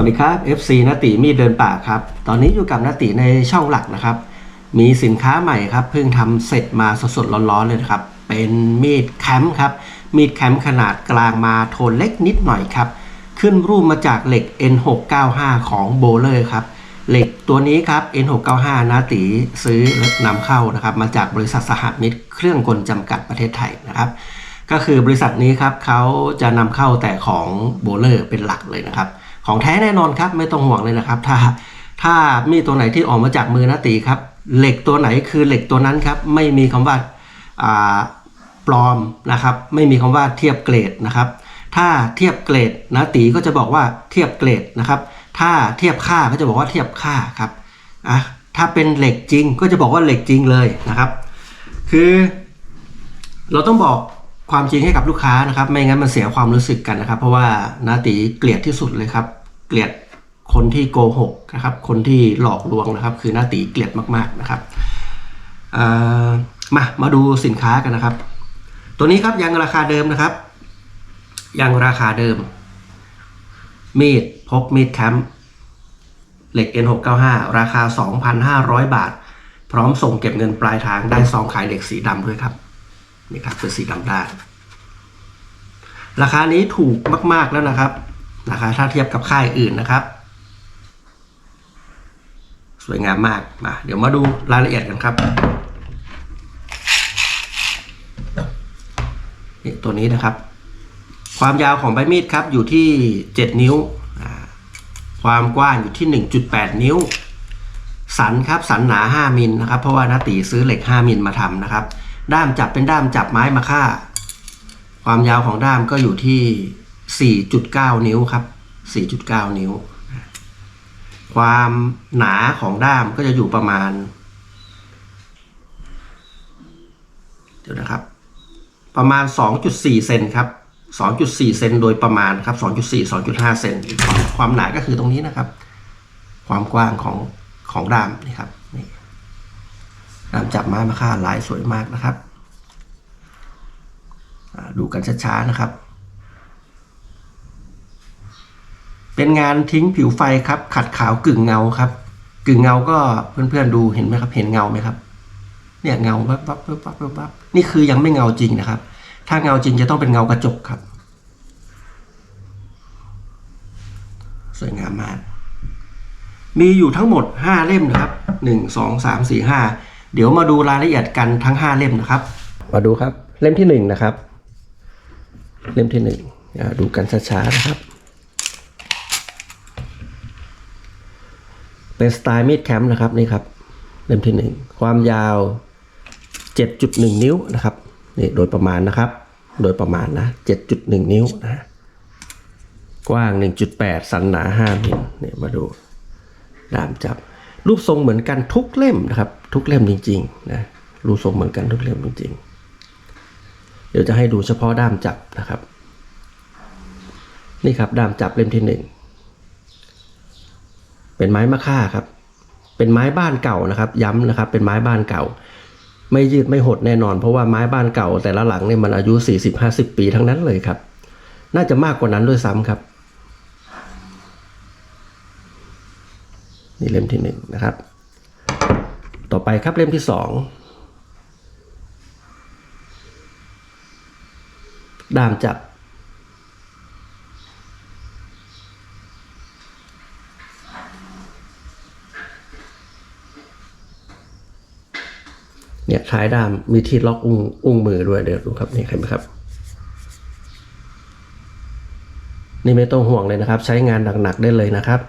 วัสดีครับ FC นติมีดเดินป่าครับ ตอนนี้อยู่กับนติในช่องหลักนะครับ มีสินค้าใหม่ครับ เพิ่งทำเสร็จมาสดๆร้อนๆเลยครับ เป็นมีดแคมป์ครับ มีดแคมป์ขนาดกลางมาโทนเล็กนิดหน่อยครับ ขึ้นรูปมาจากเหล็ก N695 ของโบเลอร์ครับ เหล็กตัวนี้ครับ N695 นาตีซื้อนำเข้านะครับ มาจากบริษัทสหมิตรเครื่องกลจำกัดประเทศไทยนะครับก็คือบริษัทนี้ครับเขาจะนำเข้าแต่ของโบเลอร์เป็นหลักเลยนะครับ ของแท้แน่นอนครับไม่ต้องห่วงเลยนะครับ ถ้าถ้ามีตัวไหนที่ออกมาจากมือนาตีครับ เหล็กตัวไหนคือเหล็กตัวนั้นครับ ไม่มีคำว่าอ่าปลอมนะครับ ไม่มีคำว่าเทียบเกรดนะครับ ถ้าเทียบเกรดนาตีก็จะบอกว่าเทียบเกรดนะครับ ถ้าเทียบค่าก็จะบอกว่าเทียบค่าครับอะถ้าเป็นเหล็กจริงก็จะบอกว่าเหล็กจริงเลยนะครับ คือเราต้องบอกความจริงให้กับลูกค้านะครับ ไม่งั้นมันเสียความรู้สึกกันนะครับ เพราะว่านาตีเกลียดที่สุดเลยครับ เกลียดคนที่โกหกนะครับ คนที่หลอกลวงนะครับ คือนาตีเกลียดมากๆนะครับมามาดูสินค้ากันนะครับ ตัวนี้ครับยังราคาเดิมนะครับ ยังราคาเดิม มีดพกมีดแคมป์เหล็ก N695 ราคา 2,500 บาท พร้อมส่งเก็บเงินปลายทางได้ซองขายเหล็กสีดำด้วยครับนี่ครับเป็นสีดำด้านราคานี้ถูกมาก ๆแล้วนะครับ นะคะถ้าเทียบกับค่ายอื่นนะครับ สวยงามมากมาเดี๋ยวมาดูรายละเอียดกันครับนี่ตัวนี้นะครับ ความยาวของใบมีดครับอยู่ที่ 7 นิ้ว ความกว้างอยู่ที่ 1.8 นิ้ว สันครับสันหนา 5มิลนะครับ เพราะว่านาตีซื้อเหล็ก 5มิลมาทำนะครับ ด้ามจับเป็นด้ามจับไม้มาค่า ความยาวของด้ามก็อยู่ที่ 4.9 นิ้วครับ 4.9 นิ้ว ความหนาของด้ามก็จะอยู่ประมาณ เดี๋ยวนะครับ ประมาณ 2.4 เซนครับ 2.4 เซนโดยประมาณครับ 2.4 2.5 เซนความความหนาก็คือตรงนี้นะครับ ความกว้างของของด้ามนี่ครับนี่ด้ามจับไม้มาค่าลายสวยมากนะครับ ดูกันช้าๆนะครับ เป็นงานทิ้งผิวไฟครับ ขัดขาวกึ่งเงาครับ กึ่งเงาก็เพื่อนๆดูเห็นไหมครับ เห็นเงาไหมครับ เนี่ยเงาวับวับวับวับวับนี่คือยังไม่เงาจริงนะครับ ถ้าเงาจริงจะต้องเป็นเงากระจกครับ สวยงามมาก มีอยู่ทั้งหมด 5 เล่มนะครับ 1 2 3 4 5 เดี๋ยวมาดูรายละเอียดกันทั้ง 5 เล่มนะครับ มาดูครับ เล่มที่ 1 นะครับ เล่มที่1อ่ดูกันช้าๆนะครับ เป็นสไตล์มีดแคมป์นะครับนี่ครับเล่มที่ 1 ความยาว 7.1 นิ้วนะครับนี่โดยประมาณนะครับ โดยประมาณนะ 7.1 นิ้วนะกว้าง 1.8 สันหนา5มิลเนี่ยมาดูด้ามจับ รูปทรงเหมือนกันทุกเล่มนะครับ ทุกเล่มจริงๆนะรูปทรงเหมือนกันทุกเล่มจริงๆ เดี๋ยวจะให้ดูเฉพาะด้ามจับนะครับ นี่ครับด้ามจับเล่มที่หนึ่ง เป็นไม้มะค่าครับ เป็นไม้บ้านเก่านะครับ ย้ำนะครับ เป็นไม้บ้านเก่า ไม่ยืดไม่หดแน่นอน เพราะว่าไม้บ้านเก่า แต่ละหลังเนี่ยมันอายุ 40-50 ปีทั้งนั้นเลยครับ น่าจะมากกว่านั้นด้วยซ้ำครับ นี่เล่มที่หนึ่งนะครับ ต่อไปครับเล่มที่สองดามจับ เนี่ยท้ายด้ามมีที่ล็อกอุ้งอุ้งมือด้วยเดี๋ยวดูครับนี่เห็นไหมครับ นี่ไม่ต้องห่วงเลยนะครับ ใช้งานหนักๆได้เลยนะครับ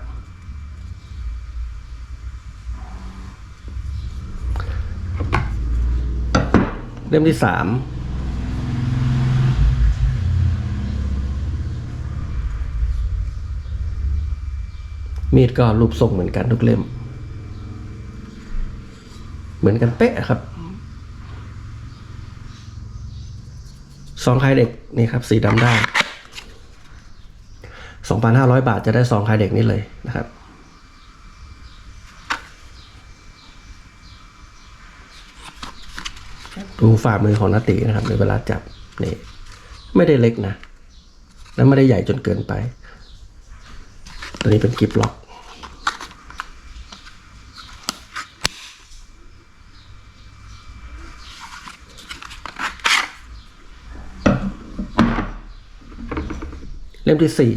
เล่มที่สามมีดก็รูปทรงเหมือนกันทุกเล่ม เหมือนกันเป๊ะครับ ซองคายเด็กนี่ครับสีดำได้สองพันห้าร้อยบาทจะได้ซองคายเด็กนี่เลยนะครับ ดูฝ่ามือของนาตีนะครับในเวลาจับนี่ไม่ได้เล็กนะ แล้วไม่ได้ใหญ่จนเกินไป ตัวนี้เป็นกิฟล็อก เล่มที่สี่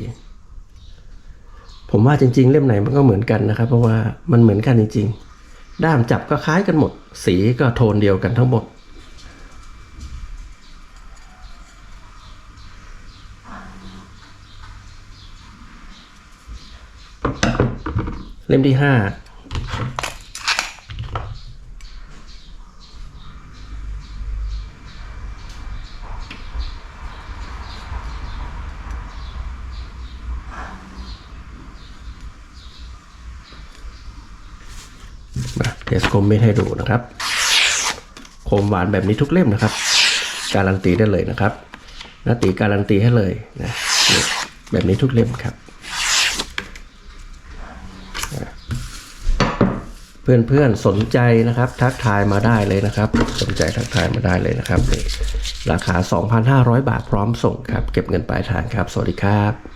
ผมว่าจริง ๆ เล่มไหนมันก็เหมือนกันนะครับ เพราะว่ามันเหมือนกันจริง ๆ ด้ามจับก็คล้ายกันหมด สีก็โทนเดียวกันทั้งหมด เล่มที่ห้า ทสคมไม่ให้ดูนะครับโคมหวานแบบนี้ทุกเล่มนะครับ การันตีได้เลยนะครับนาตีการันตีให้เลยนะแบบนี้ทุกเล่มครับ เพื่อนๆสนใจนะครับ ทักทายมาได้เลยนะครับ สนใจทักทายมาได้เลยนะครับราคา 2,500 บาทพร้อมส่งครับ เก็บเงินปลายทางครับ สวัสดีครับ